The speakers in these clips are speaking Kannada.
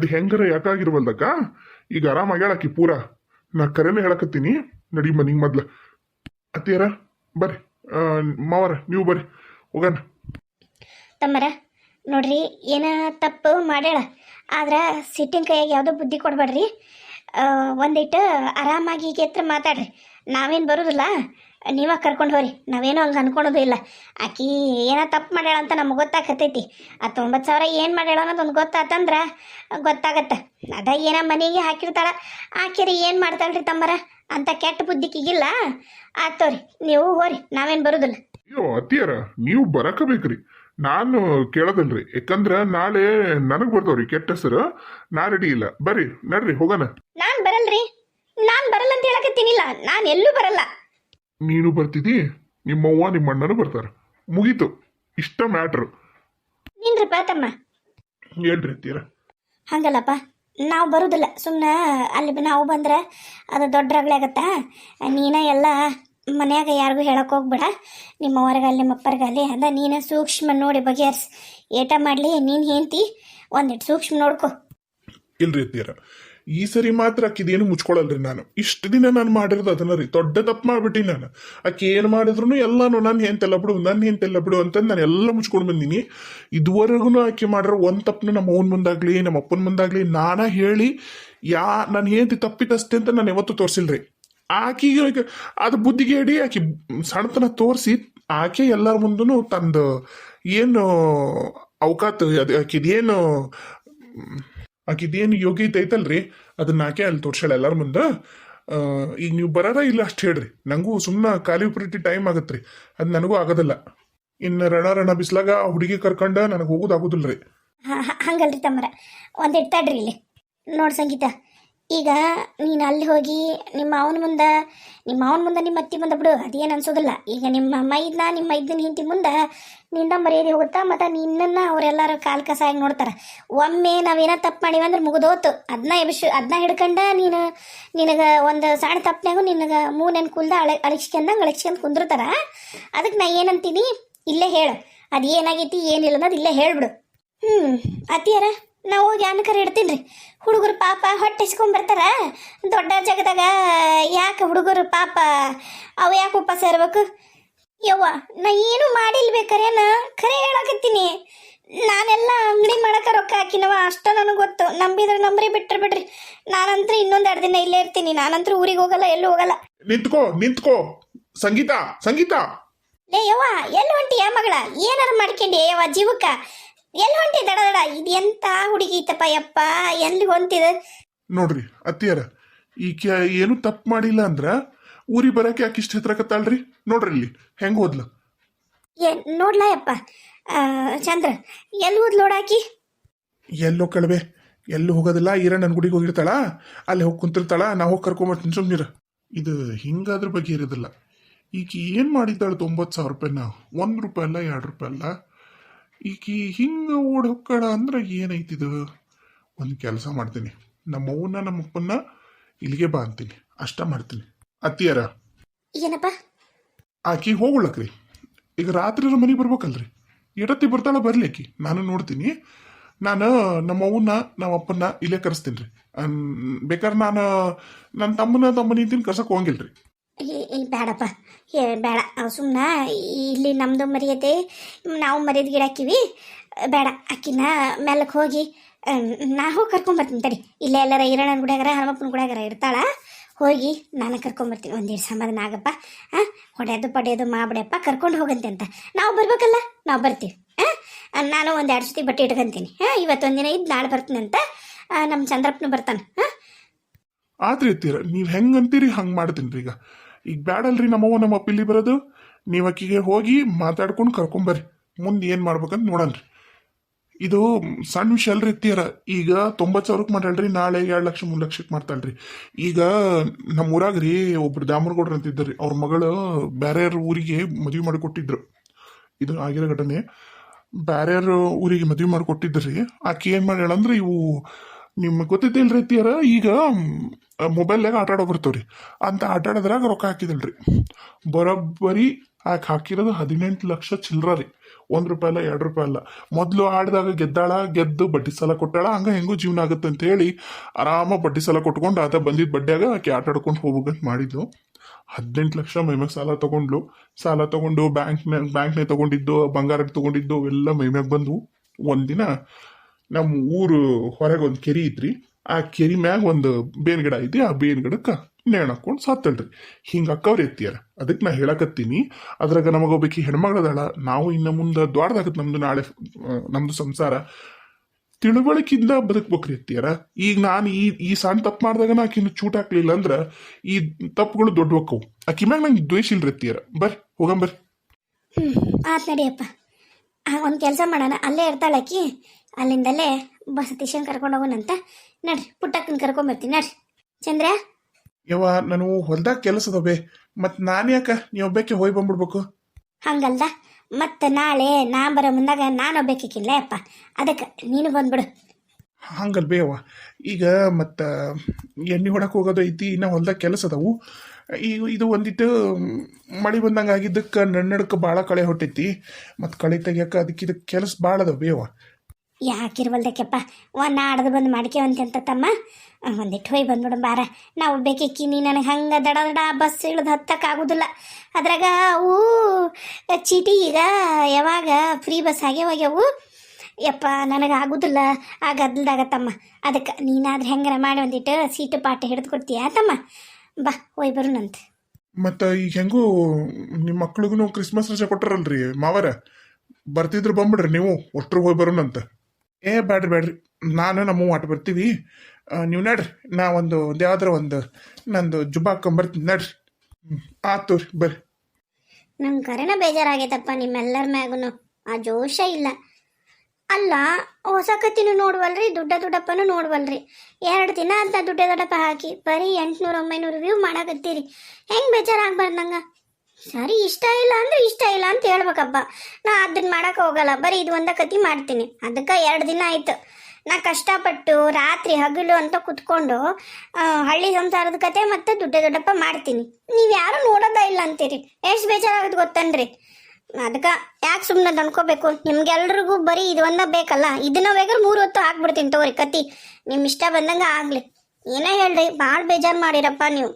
ಅದು ಹೆಂಗರ ಯಾಕಾಗಿರ್ವಲ್ದಕ್ಕ? ಈಗ ಆರಾಮಾಗಿ ಆಕಿ ಪೂರ. ನಾ ಕರೆನೇ ಹೇಳಕತ್ತೀನಿ. ನಡಿ ಮನಿಗೆ ಮೊದ್ಲ. ಅತ್ತಿಯರ, ಬರ್ರಿ. ಮಾವರ, ನೀವು ಬರ್ರಿ. ಹೋಗಣ. ತಮ್ಮರ, ನೋಡ್ರಿ, ಏನ ತಪ್ಪು ಮಾಡ್ಯಾಳ. ಆದ್ರೆ ಸಿಟ್ಟಿನ ಕೈಯಾಗ ಯಾವುದೋ ಬುದ್ಧಿ ಕೊಡ್ಬೇಡ್ರಿ. ಒಂದಿಟ್ಟು ಆರಾಮಾಗಿ ಈಗ ಹತ್ರ ಮಾತಾಡ್ರಿ. ನಾವೇನು ಬರೋದಿಲ್ಲ. ನೀವ ಕರ್ಕೊಂಡು ಹೋರಿ. ನಾವೇನೋ ಹಂಗೆ ಅನ್ಕೊಳೋದು ಇಲ್ಲ. ಆಕಿ ಏನೋ ತಪ್ಪು ಮಾಡ್ಯಾಳ ಅಂತ ನಮ್ಗೆ ಗೊತ್ತಾಗತ್ತೈತಿ ಆ ತೊಂಬತ್ತು ಸಾವಿರ ಏನು ಮಾಡ್ಯಾಳ ಅನ್ನೋದು ಒಂದು ಗೊತ್ತಾತಂದ್ರೆ ಗೊತ್ತಾಗತ್ತೆ. ಅದ ಏನ ಮನೆಗೆ ಹಾಕಿರ್ತಾಳ. ಆಕಿರಿ ಏನು ಮಾಡ್ತಾಳ್ರಿ ತಮ್ಮರ? ಅಂತ ಕೆಟ್ಟ ಬುದ್ಧಿಕಿಗಿಲ್ಲ. ಆತೋರಿ ನೀವು ಹೋರಿ. ನಾವೇನು ಬರೋದಿಲ್ಲ. ಅಯ್ಯೋ ಅತ್ತಿಯರ ನೀವು ಬರಕಬೇಕ್ರಿ ನಾನು ಕೇಳೋದಲ್ರಿ. ಯಾಕಂದ್ರ ನಾಳೆ ನನಗ್ ಬರ್ತಾವ್ರಿ ಕೆಟ್ಟ ಹೆಸರು. ನಾ ರೆಡಿ ಇಲ್ಲ. ಬರ್ರಿ ನಡ್ರಿ ಹೋಗೋಣ. ನಾನು ಬರಲ್ರಿ. ನಾನು ಬರಲ್ಲ ಅಂತ ಹೇಳಕತ್ತೀನಿಲ್ಲ ನಾನು ಎಲ್ಲೂ ಬರಲ್ಲ. ನೀನು ಬರ್ತಿದ್ದಿ ನಿಮ್ಮವ್ವ ನಿಮ್ಮ ಬರ್ತಾರೆ ಬರ್ತಾರ. ಮುಗೀತು. ಇಷ್ಟ ಮ್ಯಾಟ್ರು. ನಿನ್ರಪ್ಪ ತಮ್ಮ ಏನ್ರಿ ಅಂತೀರ? ಹಂಗಲ್ಲಪ್ಪ. ನಾವು ಬರುದಿಲ್ಲ. ಸುಮ್ಮನೆ ಅಲ್ಲಿ ನಾವು ಬಂದ್ರೆ ಅದು ದೊಡ್ಡ ರಗಳೆ ಆಗತ್ತಾ? ನೀನ ಎಲ್ಲ ಮನ್ಯಾಗ ಯಾರಿಗೂ ಹೇಳಕ್ಕೆ ಹೋಗ್ಬೇಡ. ನಿಮ್ಮ ಹೊರಗಲ್ಲಿ ನಿಮ್ಮ ಅದ ನೀನು ಸೂಕ್ಷ್ಮ ನೋಡಿ ಬಗೆಹರ್ಸ್. ಏಟ ಮಾಡಲಿ ನೀನು ಹೆಂಡ್ತಿ ಒಂದಿಟ್ಟು ಸೂಕ್ಷ್ಮ ನೋಡ್ಕೊ. ಇಲ್ರಿ ಅತ್ತಿಯರ ಈ ಸರಿ ಮಾತ್ರ ಆಕಿದೇನು ಮುಚ್ಕೊಳಲ್ರಿ ನಾನು. ಇಷ್ಟು ದಿನ ನಾನು ಮಾಡಿರೋದು ಅದನ್ನ ರೀ. ದೊಡ್ಡ ತಪ್ಪು ಮಾಡ್ಬಿಟ್ಟಿ ನಾನು. ಆಕಿ ಏನು ಮಾಡಿದ್ರು ಎಲ್ಲಾನು ನನ್ನ ಹೆಂತೆಲ್ಲ ಬಿಡು ನನ್ನ ಹೆಂತೆಲ್ಲ ಬಿಡು ಅಂತ ನಾನು ಎಲ್ಲ ಮುಚ್ಕೊಂಡು ಬಂದೀನಿ. ಇದುವರೆಗೂ ಆಕೆ ಮಾಡಿರೋ ಒಂದು ತಪ್ಪನ್ನು ನಮ್ಮ ಅವನ ಮುಂದಾಗಲಿ, ನಮ್ಮ ಅಪ್ಪನ ಮುಂದಾಗಲಿ ನಾನ ಹೇಳಿ ಯಾ, ನಾನು ಹೆಂಡತಿ ತಪ್ಪಿತಸ್ತೆ ಅಂತ ನಾನು ಯಾವತ್ತೂ ತೋರಿಸಿಲ್ರಿ. ಆಕಿಗೆ ಅದು ಬುದ್ಧಿಗೆ ಹೇಳಿ ಆಕಿ ಸಣ್ಣತನ ತೋರಿಸಿ ಆಕೆ ಎಲ್ಲರ ಮುಂದೂ ತಂದು ಏನು ಅವಕಾತ, ಅದು ಆಕಿದೇನು ಆಕಿದೇನು ಯೋಗ್ಯತೆ ಐತಲ್ರಿ? ಅದನ್ನ ಆಕೆ ಅಲ್ಲಿ ತೋರ್ಸಾಳ ಎಲ್ಲರ ಮುಂದೆ. ಈಗ ನೀವು ಬರಾರ ಇಲ್ಲ ಅಷ್ಟು ಹೇಳ್ರಿ. ನಂಗೂ ಸುಮ್ಮನೆ ಖಾಲಿ ಟೈಮ್ ರೀ ಅದು ನನಗೂ ಆಗೋದಿಲ್ಲ. ಇನ್ನು ರಣ ರಣ ಬಿಸ್ಲಾಗ ಆ ಹುಡುಗಿ ಕರ್ಕೊಂಡ ನನಗೆ ಹೋಗೋದಾಗೋದಿಲ್ಲ ರೀ ಹಂಗಲ್ರಿ ತಮ್ಮರ. ಒಂದು ಇಡ್ತಾಡ್ರಿ ಇಲ್ಲಿ. ನೋಡಿ ಸಂಗೀತ. ಈಗ ನೀನು ಅಲ್ಲಿ ಹೋಗಿ ನಿಮ್ಮ ಅವನ ಮುಂದೆ, ನಿಮ್ಮ ಅವನ ಮುಂದೆ ನಿಮ್ಮ ಅತ್ತಿ ಮುಂದೆ ಬಿಡು, ಅದೇನು ಅನ್ಸೋದಿಲ್ಲ. ಈಗ ನಿಮ್ಮ ಮೈದ್ನ ನಿಮ್ಮ ಇದ್ದನ ಹಿಂತಿ ಮುಂದೆ ನಿಂದ ಮರ್ಯಾದೆ ಹೋಗುತ್ತಾ, ಮತ್ತು ನಿನ್ನನ್ನು ಅವರೆಲ್ಲರೂ ಕಾಲು ಕಸಾಗಿ ನೋಡ್ತಾರೆ. ಒಮ್ಮೆ ನಾವೇನೋ ತಪ್ಪು ಮಾಡಿವಿ ಅಂದ್ರೆ ಮುಗಿದೋತು. ಅದನ್ನ ಎಬ್ಸು ಅದನ್ನ ಹಿಡ್ಕೊಂಡ ನೀನು ನಿನಗೆ ಒಂದು ಸಣ್ಣ ತಪ್ಪನಾಗೂ ನಿನಗೆ ಮೂನೆನ್ ಕುಲ್ದ ಅಳ ಅಳಿಸ್ಕೊಂಡಂಗೆ ಅಳಿಸ್ಕೊಂಡು ಕುಂದಿರ್ತಾರ. ಅದಕ್ಕೆ ನಾ ಏನಂತೀನಿ? ಇಲ್ಲೇ ಹೇಳು. ಅದು ಏನಾಗೈತಿ ಏನಿಲ್ಲ ಅನ್ನೋದು ಇಲ್ಲೇ ಹೇಳ್ಬಿಡು. ಹ್ಞೂ ಅತ್ತಿಯರ? ನಾವು ಹೋಗಿ ಅನ್ಕರ ಇಡ್ತೀನಿ ರೀ ಹುಡುಗರು ಪಾಪ ಹೊಟ್ಟೆ ಬರ್ತಾರ. ದೊಡ್ಡ ಜಗದಾಗ ಯಾಕೆ ಹುಡುಗರು ಪಾಪ ಅವು ಯಾಕೆ ಉಪವಾಸ ಇರ್ಬೇಕು? ಯವ್ವ ನಾ ಏನು ಮಾಡಿಲ್ಬೇಕಾರೇನ ಖರೆ ಹೇಳಕತ್ತೀನಿ. ನಾನೆಲ್ಲ ಅಂಗಡಿ ಮಾಡಕ್ಕೆ ರೊಕ್ಕ ಹಾಕಿನವ ಅಷ್ಟ ನನಗೆ ಗೊತ್ತು. ನಂಬಿದ್ರೆ ನಂಬ್ರಿ ಬಿಟ್ರೆ ಬಿಡ್ರಿ. ನಾನಂತೂ ಇನ್ನೊಂದು ಎರಡು ದಿನ ಇಲ್ಲೇ ಇರ್ತೀನಿ. ನಾನಂತ್ರ ಊರಿಗೆ ಹೋಗಲ್ಲ ಎಲ್ಲೂ ಹೋಗಲ್ಲ. ನಿಂತ್ಕೋ ನಿಂತ್ಕೋ. ಸಂಗೀತ ಸಂಗೀತ. ಲೇ ಯವ್ವ ಎಲ್ಲಿ ಹೊಂಟಿಯ ಮಗಳ? ಏನಾರು ಮಾಡ್ಕೊಂಡಿ ಯವ್ವ ಜೀವಕ್ಕ? ಎಲ್ಲಿ ಹೊಂಟಿ ದಡ ದಡ. ಇದು ಎಂತ ಹುಡುಗಿ ಐತಪ್ಪ ಯಪ್ಪ? ಎಲ್ಲಿ ಹೊಂಟಿದ? ನೋಡ್ರಿ ಅತ್ತಿಯರ ಈಕೆ ಏನು ತಪ್ಪು ಮಾಡಿಲ್ಲ ಅಂದ್ರ ಊರಿ ಬರಕ್ಕೆ ಯಾಕೆ ಇಷ್ಟ ಹೆತ್ರಕತ್ತಾಳ್ರಿ ನೋಡ್ರಿ ಇಲ್ಲಿ ಹೆಂಗ್ ಓದ್ಲ? ಏ ನೋಡ್ಲಾ ಯಪ್ಪ. ಆ, ಚಂದ್ರ ಎಲ್ಲಿ ಹೋದ್ ನೋಡಾಕಿ ಎಲ್ಲೋ ಕಳವೆ ಎಲ್ಲೂ ಹೋಗೋದಿಲ್ಲ. ಈರ ನನ್ನ ಗುಡಿಗೆ ಹೋಗಿರ್ತಾಳ. ಅಲ್ಲಿ ಹೋಗಿ ಕುಂತಿರ್ತಾಳ. ನಾ ಹೋಗಿ ಕರ್ಕೊಂಬರ್ತೀನಿ. ಸುಮ್ನಿರ ಇದು ಹಿಂಗಾದ್ರ ಬಗ್ಗೆ ಇರೋದಿಲ್ಲ. ಈಗ ಏನು ಮಾಡಿದ್ದಾಳೆ ತೊಂಬತ್ತು ಸಾವಿರ ರೂಪಾಯಿನ? ಒಂದು ರೂಪಾಯಿ ಅಲ್ಲ ಎರಡು ರೂಪಾಯಿ ಅಲ್ಲ? ಈಕಿ ಹಿಂಗೆ ಓಡ್ ಹೋಗ್ಕಡ ಅಂದ್ರೆ ಏನೈತಿದು? ಒಂದು ಕೆಲಸ ಮಾಡ್ತೀನಿ. ನಮ್ಮವ್ವನ ನಮ್ಮಪ್ಪನ್ನ ಇಲ್ಲಿಗೆ ಬಾ ಅಂತೀನಿ. ಅಷ್ಟ ಮಾಡ್ತೀನಿ. ಅತ್ತಿಯರ? ಏನಪ್ಪ? ಆಕಿ ಹೋಗ್ಲಕ್ರಿ ಈಗ ರಾತ್ರಿ ಮನೆಗೆ ಬರ್ಬೇಕಲ್ರಿ. ಎಡತ್ತಿ ಬರ್ತಾಳ ಬರ್ಲಿ ಆಕಿ. ನಾನು ನೋಡ್ತೀನಿ. ನಾನು ನಮ್ಮ ನಮ್ಮಪ್ಪನ್ನ ಇಲ್ಲೇ ಕರೆಸ್ತೀನಿ ರೀ. ಬೇಕಾದ್ರೆ ನಾನು ನನ್ನ ತಮ್ಮನ ತಮ್ಮನ ಇದ್ದೀನಿ ಕರ್ಸಕ್ಕೆ ಏ, ಬೇಡಪ್ಪ ಏ ಬೇಡ ಸುಮ್ಮನೆ ಇಲ್ಲಿ ನಮ್ಮದು ಮರ್ಯಾದೆ, ನಾವು ಮರ್ಯಾದೆ ಗಿಡಾಕಿವಿ ಬೇಡ ಅಕ್ಕಿನ ಮೇಲಕ್ಕೆ ಹೋಗಿ ನಾ ಹೋಗಿ ಕರ್ಕೊಂಬರ್ತೀನಿ ತಡಿ. ಇಲ್ಲೇ ಎಲ್ಲಾರ ಈರಣ್ಣನ ಗುಡಿಯಾಗರ, ಹನುಮಪ್ಪನ ಗುಡಿಯಾಗರ ಇರ್ತಾಳ. ಹೋಗಿ ನಾನು ಕರ್ಕೊಂಬರ್ತೀನಿ. ಒಂದೆರಡು ಸಮಾಧಾನ ಆಗಪ್ಪ. ಹಾಂ ಹೊಡೆಯೋದು ಪಡೆಯೋದು ಮಾಡ್ಬಿಡಪ್ಪ ಕರ್ಕೊಂಡು ಹೋಗಂತೆ ಅಂತ. ನಾವು ಬರ್ಬೇಕಲ್ಲ. ನಾವು ಬರ್ತೀವಿ. ಹಾಂ ನಾನು ಒಂದು ಎರಡು ಸತಿ ಬಟ್ಟೆ ಇಟ್ಕೊಂತೀನಿ. ಹಾಂ ಇವತ್ತೊಂದಿನ ಇದ್ದು ನಾಳೆ ಅಂತ ನಮ್ಮ ಚಂದ್ರಪ್ಪನ ಬರ್ತಾನೆ. ಹಾಂ ಆದ್ರೆ ಇರ್ತೀರ ನೀವು ಹೆಂಗೆ ಅಂತೀರಿ? ಹಂಗೆ ಮಾಡ್ತೀನಿ ಈಗ ಈಗ ಬ್ಯಾಡಲ್ರಿ ನಮ್ಮವ್ವ, ನಮ್ಮ ಇಲ್ಲಿ ಬರೋದು. ನೀವು ಆಕಿಗೆ ಹೋಗಿ ಮಾತಾಡ್ಕೊಂಡು ಕರ್ಕೊಂಬರ್ರಿ ಮುಂದೆ ಏನು ಮಾಡ್ಬೇಕಂತ ನೋಡಲ್ರಿ. ಇದು ಸಣ್ಣ ವಿಷಯ ಅಲ್ರಿ ಇತ್ತೀರ ಈಗ ತೊಂಬತ್ತು ಸಾವಿರಕ್ಕೆ ಮಾಡ್ಯಾಳ್ರಿ, ನಾಳೆ ಎರಡು ಲಕ್ಷ, ಮೂರು ಲಕ್ಷಕ್ಕೆ ಮಾಡ್ತಾಳ್ರಿ. ಈಗ ನಮ್ಮ ಊರಾಗ ರೀ ಒಬ್ರು ದಾಮರ್ಗೌಡ್ರು ಅಂತಿದ್ದರಿ. ಅವ್ರ ಮಗಳು ಬೇರೆಯವ್ರ ಊರಿಗೆ ಮದುವೆ ಮಾಡಿಕೊಟ್ಟಿದ್ರು ಇದು ಆಗಿರೋ ಘಟನೆ. ಬೇರೆಯವ್ರ ಊರಿಗೆ ಮದುವೆ ಮಾಡಿಕೊಟ್ಟಿದ್ರಿ ಆಕೆ ಏನು ಮಾಡ್ಯಾಳಂದ್ರೆ ಇವು ನಿಮ್ಗೆ ಗೊತ್ತಿದ್ದಿಲ್ಲ ರೀತಿಯರ ಈಗ ಮೊಬೈಲ್ನಾಗ ಆಟ ಆಡೋ ಬರ್ತಾವ್ರಿ. ಅಂತ ಆಟ ಆಡೋದ್ರಾಗ ರೊಕ್ಕ ಹಾಕಿದಲ್ರಿ. ಬರೋಬ್ಬರಿ ಆಕೆ ಹಾಕಿರೋದು ಹದಿನೆಂಟು ಲಕ್ಷ ಚಿಲ್ಲರ ರೀ. ಒಂದು ರೂಪಾಯಿ ಅಲ್ಲ, ಎರಡು ರೂಪಾಯಿ ಅಲ್ಲ. ಮೊದಲು ಆಡಿದಾಗ ಗೆದ್ದಾಳ, ಗೆದ್ದು ಬಡ್ಡಿ ಸಾಲ ಕೊಟ್ಟಾಳ, ಹಂಗೆ ಹೆಂಗೂ ಜೀವನ ಆಗುತ್ತೆ ಅಂತ ಹೇಳಿ ಆರಾಮ ಬಡ್ಡಿ ಸಾಲ ಕೊಟ್ಕೊಂಡು ಆತ ಬಂದಿದ್ದ ಬಡ್ಡಿಯಾಗ ಆಕೆ ಆಟ ಆಡ್ಕೊಂಡು ಹೋಗ್ಬೇಕಂತ ಮಾಡಿದ್ಲು ಹದಿನೆಂಟು ಲಕ್ಷ ಮೈಮ್ಯಾಗ ಸಾಲ ತಗೊಂಡ್ಲು. ಸಾಲ ತಗೊಂಡು ಬ್ಯಾಂಕ್ನ, ಬ್ಯಾಂಕ್ನೇ ತಗೊಂಡಿದ್ದು ಬಂಗಾರ ತಗೊಂಡಿದ್ದು ಎಲ್ಲ ಮೈಮ್ಯಾಗ ಬಂದು ಒಂದಿನ ನಮ್ಮ ಊರು ಹೊರಗೆ ಒಂದು ಕೆರಿ ಇದ್ರಿ, ಆ ಕೆರಿ ಮ್ಯಾಗ ಒಂದು ಬೇನ್ ಗಿಡ ಐತಿ, ಆ ಬೇನ್ ಗಿಡಕ್ಕೆ ನೇಣ್ ಹಾಕೊಂಡು ಸಾತ್ತಲ್ರಿ ಹಿಂಗೆ ಅಕ್ಕವ್ರು ಎತ್ತಿಯಾರ. ಅದಕ್ಕೆ ನಾ ಹೇಳಕತ್ತೀನಿ, ಅದ್ರಾಗ ನಮಗೊಬ್ಬಕಿ ಹೆಣ್ಮಗಳದಾಳ ನಾವು ಇನ್ನು ಮುಂದೆ ದ್ವಾರದಾಗತ್ತೆ ನಮ್ದು ನಾಳೆ ನಮ್ದು ಸಂಸಾರ. ತಿಳುವಳಿಕಿಂದ ಬದುಕ್ಬೇಕ್ರಿ ಎತ್ತಿಯಾರ. ಈಗ ನಾನು ಈ ಈ ಸಣ್ಣ ತಪ್ಪು ಮಾಡಿದಾಗ ನಾ ಆಕಿನ ಚೂಟ್ ಹಾಕ್ಲಿಲ್ಲ ಅಂದ್ರೆ, ಈ ತಪ್ಪುಗಳು ದೊಡ್ಡ ಹೊಕ್ಕವು. ಆಕಿ ಮ್ಯಾಗ ನಂಗೆ ದ್ವೇಷ ಇಲ್ರಿ ಎತ್ತಿಯಾರ. ಬರ್ರಿ ಹೋಗಂಬರ್ರಿ ಹ್ಞೂ ಆತ್ ನಡಿಯಪ್ಪ ಒಂದು ಕೆಲಸ ಮಾಡೋಣ, ಅಲ್ಲೇ ಇರ್ತಾಳೆ ಆಕಿ. ಅಲ್ಲಿಂದಲೇ ಬಸ್ ಸತೀಶನ್ ಕರ್ಕೊಂಡು ಹೋಗೋಣಂತ. ನಡ್ರಿ ಪುಟ್ಟಕ್ಕನ ಕರ್ಕೊಂಬರ್ತೀನಿ ನಡ್ರಿ. ಚಂದ್ರ? ಯವ್ವ ನಾನು ಹೊಲ್ದಾಗ ಕೆಲಸದವೆ ಮತ್ ನಾನ್ ಯಾಕ ನೀ ಒಬ್ಬಕ್ಕೆ ಹೋಗಿ ಬಂದ್ಬಿಡ್ಬೇಕು. ಹಂಗಲ್ದ? ಮತ್ತೆ ನಾಳೆ ನಾ ಬರೋ ಮುಂದಾಗ ನಾನು ಒಬ್ಬಕ್ಕಿಲ್ಲ ಅಪ್ಪ ಅದಕ್ಕೆ ನೀನು ಬಂದ್ಬಿಡು. ಹಂಗಲ್ ಬೇವ ಈಗ ಮತ್ತ ಎಣ್ಣೆ ಹೊಡಕ್ ಹೋಗೋದು ಐತಿ ಇನ್ನ ಹೊಲ್ದಾಗ ಕೆಲಸ ಅದಾವು. ಈಗ ಇದು ಒಂದಿಟ್ಟು ಮಳಿ ಬಂದಂಗ ಆಗಿದ್ದಕ್ಕೆ ನನ್ನಡಕ್ಕೆ ಭಾಳ ಕಳೆ ಹೊಟ್ಟೈತಿ. ಮತ್ ಕಳೆ ತೆಗಿಯಕ ಅದಕ್ಕೆ ಇದಕ್ಕೆ ಕೆಲಸ ಭಾಳ ಅದಾವ ಬೇವ ಯಾಕಿರ್ವಲ್ದಕ್ಕೆಪ್ಪ? ಒಂದು ನಾಡ್ದು ಬಂದು ಮಾಡ್ಕೇವಂತ ತಮ್ಮ? ಒಂದಿಟ್ಟು ಹೋಯ್ ಬಂದ್ಬಿಡು ಬಾರ. ನಾವು ಬೇಕಿಕ್ಕಿ ನೀ ನನಗೆ ಹಂಗೆ ದಡ ದಡ ಬಸ್ ಇಳಿದು ಹತ್ತಕ್ಕಾಗೋದಿಲ್ಲ. ಅದ್ರಾಗ ಅವು, ಚೀಟಿ ಈಗ ಯಾವಾಗ ಫ್ರೀ ಬಸ್ ಆಗ್ಯಾವಾಗ್ಯಾವು? ಯಪ್ಪ, ನನಗೆ ಆಗೋದಿಲ್ಲ. ಆ ಗದ್ದಲ್ದಾಗ ತಮ್ಮ. ಅದಕ್ಕೆ ನೀನಾದ್ರೆ ಹೆಂಗಾರ ಮಾಡಿ ಒಂದಿಟ್ಟು ಸೀಟು ಪಾಟ ಹಿಡಿದು ಕೊಡ್ತೀಯಾ ತಮ್ಮ? ಬಾ, ಹೋಯ್ ಬರೋಣಂತ ಮತ್ತ ಈಗ ಹೆಂಗೂ ನಿಮ್ಮ ಮಕ್ಳಿಗೂ ಕ್ರಿಸ್ಮಸ್ ರಜೆ ಕೊಟ್ಟರಲ್ರಿ ಮಾವರ? ಬರ್ತಿದ್ರು ಬಂದ್ಬಿಡ್ರಿ ನೀವು ಒಟ್ಟರು ಹೋಗಿ ಬರೋಣಂತ ಏ, ಬ್ಯಾಡ್ರಿ ಬ್ಯಾಡ್ರಿ. ನಾನು ನಮ್ಮ ಆಟ ಬರ್ತೀವಿ. ನೀವು ನಡ್ರಿ. ನಾ ಒಂದು ಒಂದು ಒಂದು, ನಂದು ಜುಬ್ಬ ನಡ್ರಿ. ಆತು ಬರ್ರಿ. ನಂಗೆ ಕರೆನ ಬೇಜಾರಾಗೈತಪ್ಪ ನಿಮ್ಮೆಲ್ಲರ ಮ್ಯಾಗೂ ಆ ಜೋಶ ಇಲ್ಲ. ಅಲ್ಲ, ಹೊಸ ಕತ್ತಿನೂ ನೋಡ್ವಲ್ರಿ, ದುಡ್ಡ ದುಡ್ಡಪ್ಪನೂ ನೋಡ್ವಲ್ರಿ. ಎರಡು ದಿನ ಅಂತ ದುಡ್ಡ ದೊಡ್ಡಪ್ಪ ಹಾಕಿ, ಬರೀ ಎಂಟ್ನೂರು, ಒಂಬೈನೂರು ವ್ಯೂ ಮಾಡಕತ್ತೀರಿ. ಹೆಂಗೆ ಬೇಜಾರಾಗ್ಬಾರ್ದು ನಂಗೆ? ಸರಿ, ಇಷ್ಟ ಇಲ್ಲ ಅಂದ್ರೆ ಇಷ್ಟ ಇಲ್ಲ ಅಂತ ಹೇಳ್ಬೇಕಪ್ಪ. ನಾ ಅದನ್ನ ಮಾಡಕ್ಕೆ ಹೋಗಲ್ಲ. ಬರೀ ಇದು ಒಂದ ಕತಿ ಮಾಡ್ತೀನಿ. ಅದಕ್ಕೆ ಎರಡು ದಿನ ಆಯ್ತು. ನಾ ಕಷ್ಟಪಟ್ಟು ರಾತ್ರಿ ಹಗಲು ಅಂತ ಕುತ್ಕೊಂಡು ಹಳ್ಳಿ ಸಂಸಾರದ ಕತೆ ಮತ್ತೆ ದುಡ್ಡ ದೊಡ್ಡಪ್ಪ ಮಾಡ್ತೀನಿ. ನೀವು ಯಾರು ನೋಡೋದ ಇಲ್ಲ ಅಂತೀರಿ. ಎಷ್ಟು ಬೇಜಾರಾಗದ್ ಗೊತ್ತನ್ರಿ? ಅದಕ್ಕೆ ಯಾಕೆ ಸುಮ್ಮನೆ ಅನ್ಕೋಬೇಕು ನಿಮ್ಗೆಲ್ರಿಗೂ ಬರೀ ಇದು ಒಂದ ಬೇಕಲ್ಲ. ಇದನ್ನ ಬೇಕಾದ್ರೆ ಮೂರು ಹೊತ್ತು ಹಾಕ್ಬಿಡ್ತೀನಿ ತಗೋರಿ ಕತಿ. ನಿಮ್ಮ ಇಷ್ಟ ಬಂದಂಗೆ ಆಗಲಿ. ಏನೇ ಹೇಳ್ರಿ, ಭಾಳ ಬೇಜಾರು ಮಾಡಿರಪ್ಪ ನೀವು.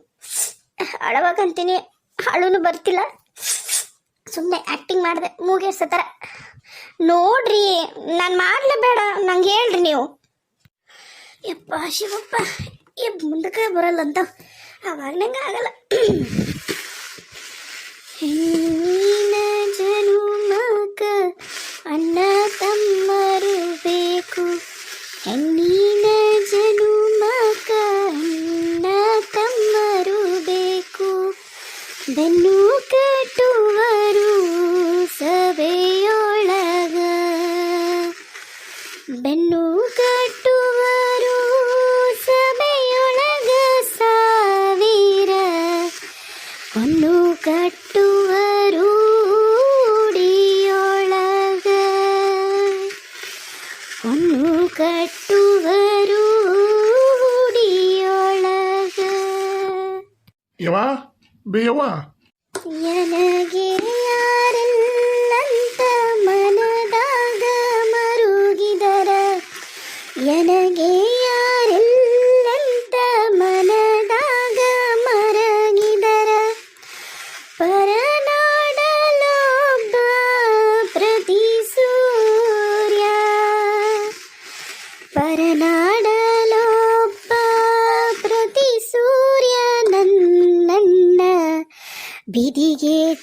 ಅಳವಾಗಂತೀನಿ ಅಳುನು ಬರ್ತಿಲ್ಲ. ಸುಮ್ಮನೆ ಆ್ಯಕ್ಟಿಂಗ್ ಮಾಡಿದೆ ಮೂಗೇರ್ಸೋ ಥರ ನೋಡ್ರಿ, ನಾನು ಮಾಡಲೇ ಬೇಡ, ನಂಗೆ ಹೇಳ್ರಿ ನೀವು. ಯಪ್ಪ, ಶಿವಪ್ಪ, ಈ ಮುಂದಕ್ಕೆ ಬರಲ್ಲ ಅಂತ. ಅವಾಗ ನಂಗೆ ಆಗಲ್ಲ. ಹೆಣ್ಣಿನ ಜನುಮಕ ಅಣ್ಣ ತಮ್ಮರು ಬೇಕು. ಹೆಣ್ಣಿನ ಕಟ್ಟುವರು ಯವಾ ಯವ ಬೇಯವ್ವ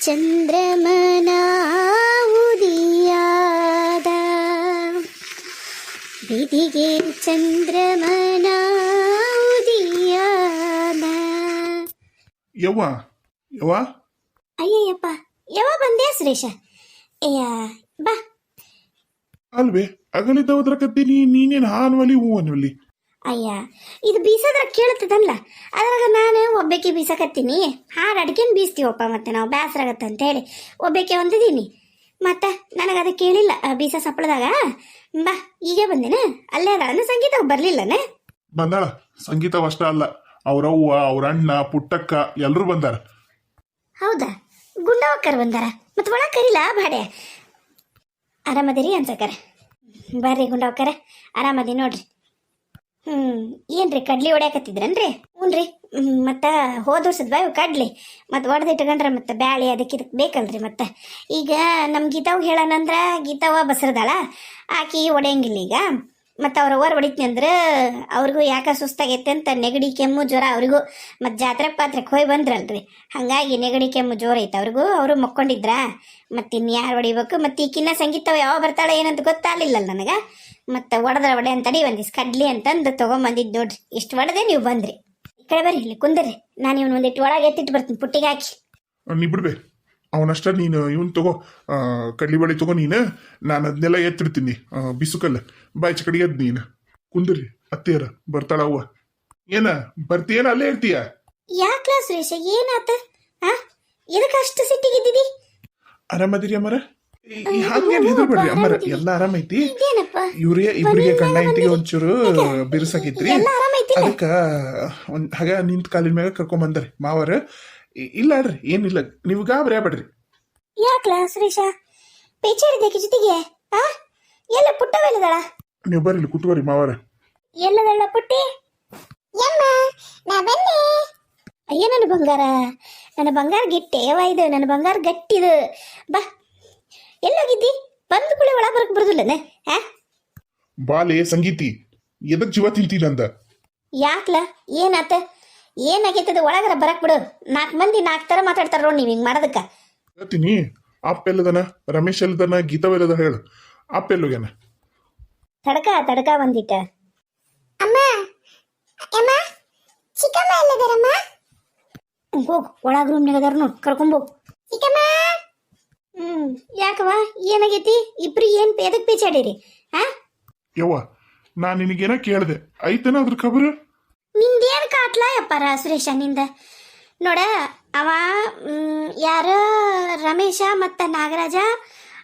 ಚಂದ್ರಮನ ಉದಿಯಾದ ಬಿದಿಗೆ ಚಂದ್ರಮನ ಉದಿಯಾದ ಯವ್ವ ಯವ್ವ? ಅಯ್ಯಯ್ಯಪ್ಪ ಯಾವ ಬಂದೆ ಸುರೇಶ? ಅಯ್ಯ ಬಾ. ಅಲ್ವೇ ಅಗಲಿದ್ದವದ್ರ ಹೋದ್ರಕತ್ತೀನಿ ನೀನೇನು ಹಾನ್ವಲಿ ಹೂ ಅನ್ವಲಿ ಅಯ್ಯ ಇದು ಬೀಸೋದ್ರ ಕೇಳ್ತದಲ್ಲ ಅದ್ರಾಗ ನಾನು ಒಬ್ಬಕ್ಕೆ ಬೀಸಕತ್ತೀನಿ. ಹಾಡು ಅಡ್ಕೆನ್ ಬೀಸ್ತೀವಪ್ಪ ಮತ್ತೆ ನಾವು ಬೇಸರ ಆಗತ್ತೆ ಅಂತೇಳಿ ಒಬ್ಬಕ್ಕೆ ಒಂದಿದ್ದೀನಿ ಮತ್ತೆ ನನಗೆ ಅದು ಕೇಳಿಲ್ಲ ಆ ಬೀಸ ಸಪ್ಪಳದಾಗ. ಬಾ ಈಗ ಬಂದೇನ? ಅಲ್ಲೇ ಅದಾಳನ ಸಂಗೀತ ಬರಲಿಲ್ಲನ? ಬಂದಾಳ. ಸಂಗೀತವಷ್ಟ ಅಲ್ಲ. ಅವ್ರವ್ವ ಅವ್ರ ಅಣ್ಣ ಪುಟ್ಟಕ್ಕ ಎಲ್ಲರೂ ಬಂದಾರ. ಹೌದಾ? ಗುಂಡವಕ್ಕರ್ ಬಂದಾರ. ಮತ್ತೆ ಒಳಗೆ ಕರಿಲ್ಲ ಬಾಡೆ. ಆರಾಮದಿರಿ ಅನ್ಸಕರ. ಬರ್ರಿ ಗುಂಡವಕ್ಕರ. ಆರಾಮದಿ ನೋಡ್ರಿ. ಹ್ಞೂ ಏನ್ರಿ ಕಡ್ಲಿ ಹೊಡ್ಯಾಕತ್ತಿದ್ರನ್ರಿ ಹ್ಞೂನ್ರಿ ಮತ್ತು ಹೋದ ವರ್ಷದ ಬಾಯ್ ಕಡ್ಲಿ, ಮತ್ತು ಒಡೆದಿಟ್ಕೊಂಡ್ರೆ ಮತ್ತೆ ಬ್ಯಾಳಿ ಅದಕ್ಕೆ ಇದಕ್ಕೆ ಬೇಕಲ್ರಿ ಮತ್ತೆ. ಈಗ ನಮ್ಮ ಗೀತಾವ್ ಹೇಳನಂದ್ರ ಗೀತಾವ ಬಸರದಾಳ, ಆಕಿ ಒಡೆಯಂಗಿಲ್ಲ ಈಗ. ಮತ್ತು ಅವ್ರ ಅವ್ರು ಹೊಡಿತೀನಿ ಅಂದ್ರೆ ಅವ್ರಿಗೂ ಯಾಕ ಸುಸ್ತಾಗೈತೆ ಅಂತ ನೆಗಡಿ, ಕೆಮ್ಮು, ಜ್ವರ ಅವ್ರಿಗೂ ಮತ್ತು ಜಾತ್ರೆ ಪಾತ್ರಕ್ಕೆ ಹೋಗಿ ಬಂದ್ರಲ್ರಿ. ಹಂಗಾಗಿ ನೆಗಡಿ, ಕೆಮ್ಮು, ಜ್ವರ ಐತೆ ಅವ್ರಿಗೂ, ಅವರು ಮಕ್ಕೊಂಡಿದ್ರಾ? ಮತ್ತು ಇನ್ನು ಯಾರು ಹೊಡಿಬೇಕು ಮತ್ತು ಈಕಿನ್ನ ಸಂಗೀತವ ಯಾವಾಗ ಬರ್ತಾಳೆ ಏನಂತ ಗೊತ್ತಾಗಲಿಲ್ಲ ನನಗೆ. ಮತ್ತು ಒಡೆದ್ರ ಒಡೆ ಅಂತಡಿ ಬಂದಿಸ್ ಕಡ್ಲಿ ಅಂತಂದು ತೊಗೊಂಬಂದಿದ್ದು ನೋಡ್ರಿ. ಇಷ್ಟು ಒಡೆದೆ ನೀವು ಬಂದ್ರಿ. ಈ ಕಡೆ ಬರ್ರಿ ಇಲ್ಲಿ ಕುಂದ್ರಿ. ನಾನು ಇವನು ಒಂದಿಟ್ಟು ಒಳಗೆ ಎತ್ತಿಟ್ಟು ಬರ್ತೀನಿ ಪುಟ್ಟಿಗೆ ಹಾಕಿ. ನೀ ಬಿಡ್ಬೇ. ಅವನಷ್ಟ ನೀನು ಇವನ್ ತಗೋ ಕಡ್ಲಿ ಬಳಿ ತಗೋ ನೀನು. ನಾನು ಅದನ್ನೆಲ್ಲ ಎತ್ತಿಡ್ತೀನಿ. ಬಿಸುಕಲ್ಲ. ಬಾಯ್ಚ ಕಡೆಗೆ ಎದ್ ನೀನು. ಕುಂದ್ರಿ. ಅತ್ತೇರ ಬರ್ತಾಳ ಅವ್ವ. ಏನ ಬರ್ತೀಯೇನ ಅಲ್ಲೇ ಇರ್ತೀಯ? ಯಾಕ್ಲ ಸುರೇಶ ಏನಾತ? ಹಾ ಎದಕ್ಕೆ ಅಷ್ಟು ಸಿಟ್ಟಿಗಿದ್ದಿದಿ ಆರಾಮದಿರಿ ಅಮ್ಮರ? ಹಂಗೇನ್ ಹೆದರ್ಬೇಡ್ರಿ? ಅಮ್ಮರ ಎಲ್ಲ ಆರಾಮೈತಿ ಇವ್ರಿಗೆ ಇಬ್ರಿಗೆ ಗಂಡ ಇಂಟಿಗೆ ಒಂಚೂರು ಆರಾಮೈತಿಲ್ಲ ಅದಕ್ಕ ಒಂದ್ ಹಾಗ ನಿಂತ ಕಾಲಿನ ಮ್ಯಾಗ ಕರ್ಕೊಂಡ್ ಬಂದ್ರಿ ಮಾವರ ಇ- ಇಲ್ಲ ಅಡ್ರಿ ಏನಿಲ್ಲ. ನೀವು ಗಾಬರಿ ಆಗ್ಬೇಡ್ರಿ. ಯಾಕ್ಲ ಸುರೇಶ? ಪೇಚಾಡಿದೆ ಜೊತೆಗೆ? ಆ? ಎಲ್ಲ ಪುಟ್ಟವೆಲ್ಲದಳ ನೀವು ಬರ್ರಿ ಕುತ್ಕೋರಿ ಮಾವರ. ಎಲ್ಲದಳ ಪುಟ್ಟಿ? ಯಮ್ಮ ನಾ ಬನ್ನಿ ಅಯ್ಯ ನನ್ನ ಬಂಗಾರ. ನನ್ನ ಬಂಗಾರ ಗಿಟ್ಟೆ. ಇದು ನನ್ನ ಬಂಗಾರ ಗಟ್ಟಿದು. ಬಾ. ಎಲ್ಲೋಗಿದ್ದಿ? ಬಂದ ಕೂಡ ಒಳಗೆ ಬರಕ್ ಬರುದಿಲ್ಲನೆ ಬಾಲೆ ಸಂಗೀತಿ ಎದಕ್ ಜೀವ ತಿಂತೀನಂದ ಯಾಕ್ಲ? ಏನಾತ? ಏನಾಗೈತದ? ಒಳಗರ ಬರಕ್ ಬಿಡು. ನಾಲ್ಕು ಮಂದಿ ನಾಲ್ಕು ತರ ಮಾತಾಡ್ತಾರ ನೋಡಿ ನೀವು ಹಿಂಗ್ ಮಾಡೋದಕ್ಕ. ಹೇಳ್ತೀನಿ. ಅಪ್ಪ ಎಲ್ಲದನ ರಮೇಶ್ ಎಲ್ಲದನ ಗೀತಾವೆಲ್ಲದ ಹೇಳು. ಅಪ್ಪ ಎಲ್ಲೋಗ್ಯಾನ ತಡಕ ತಡಕ ಬಂದಿಟ್ಟ. ಅಮ್ಮ ಅಮ್ಮ ಚಿಕ್ಕಮ್ಮ ಎಲ್ಲದರಮ್ಮ? ಹೋಗು ಒಳಗ ರೂಮ್ ಅದಾರ ನೋಡಿ ಕರ್ಕೊಂಬೋಗು ಹ್ಮ್ ಯಾಕವ್ವ? ಏನಾಗೈತಿ? ಇಬ್ರು ಏನ್ ಎದಕ್ ಪೀಚಾಡಿರಿ ಹಾ ಯವ್ವ ನಾ ನಿನಗೇನ ಕೇಳ್ದೆ. ಐತನ ಅದ್ರ ಖಬರ್? ನಿಂದೇನ್ ಕಾಟ್ಲ ಯಪ್ಪಾರ ಸುರೇಶ ನಿಂದ? ನೋಡ ಅವ ಯಾರ ರಮೇಶ ಮತ್ತು ನಾಗರಾಜ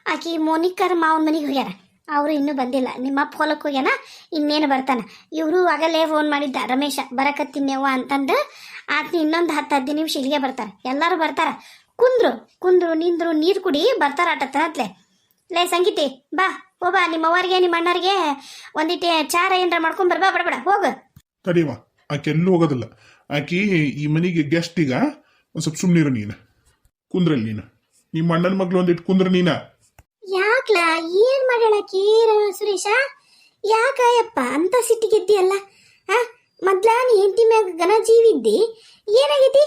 ಆಕಿ ಮೋನಿಕರ್ ಮಾವನ ಮನೆಗೆ ಹೋಗ್ಯಾರ. ಅವರು ಇನ್ನೂ ಬಂದಿಲ್ಲ. ನಿಮ್ಮ ಅಪ್ಪ ಹೊಲಕ್ಕೆ ಹೋಗ್ಯಾನ ಇನ್ನೇನು ಬರ್ತಾನ. ಇವರು ಆಗಲೇ ಫೋನ್ ಮಾಡಿದ್ದ ರಮೇಶ ಬರಕತ್ತೀನ್ಯವ್ವ ಅಂತಂದು. ಆತ ಇನ್ನೊಂದು ಹತ್ತು ಹದಿನೈದು ನಿಮಿಷ ಇಲ್ಲಿಗೆ ಬರ್ತಾರೆ. ಎಲ್ಲರೂ ಬರ್ತಾರ. ಕುಂದ್ರು ಕುಂದ್ರು ನಿಂದ್ರು ನೀರು ಕುಡಿ ಬರ್ತಾರ ಆಟತ್ತನತ್ಲೆ ಲೇ ಸಂಗೀತಿ ಬಾ ಹೋಬಾ ನಿಮ್ಮ ಅವ್ವರಿಗೆ ನಿಮ್ಮ ಅಣ್ಣರಿಗೆ ಒಂದಿಟ್ಟು ಚಾರ ಏನಾರ ಮಾಡ್ಕೊಂಡ್ ಬರ್ಬಾ ಬಡಬೇಡ ಹೋಗು. ತಡಿಯವ ಆಕೆ ಎಲ್ಲೂ ಹೋಗೋದಿಲ್ಲ. ಆಕಿ ಈ ಮನೆಗೆ ಗೆಸ್ಟ್ ಈಗ ಒಂದ್ ಸ್ವಲ್ಪ ಸುಮ್ನಿರು ನೀನು. ಕುಂದ್ರಲ್ಲಿ ನೀನು. ನಿಮ್ಮ ಅಣ್ಣನ ಮಗ್ಳು ಒಂದಿಟ್ಟು ಕುಂದ್ರ ನೀನ? ಯಾಕ್ಲ ಏನ್ ಮಾಡ್ಯಾಳಕಿ ಸುರೇಶ? ಯಾಕ ಯಪ್ಪ ಅಂತ ಸಿಟ್ಟಿಗಿದ್ದಿಯಲ್ಲ? ಆ ಮೊದ್ಲ ನೀ ಹೆಂಡತಿ ಮ್ಯಾಗ ಘನ ಜೀವಿದ್ದಿ ಏನಾಗೈತಿ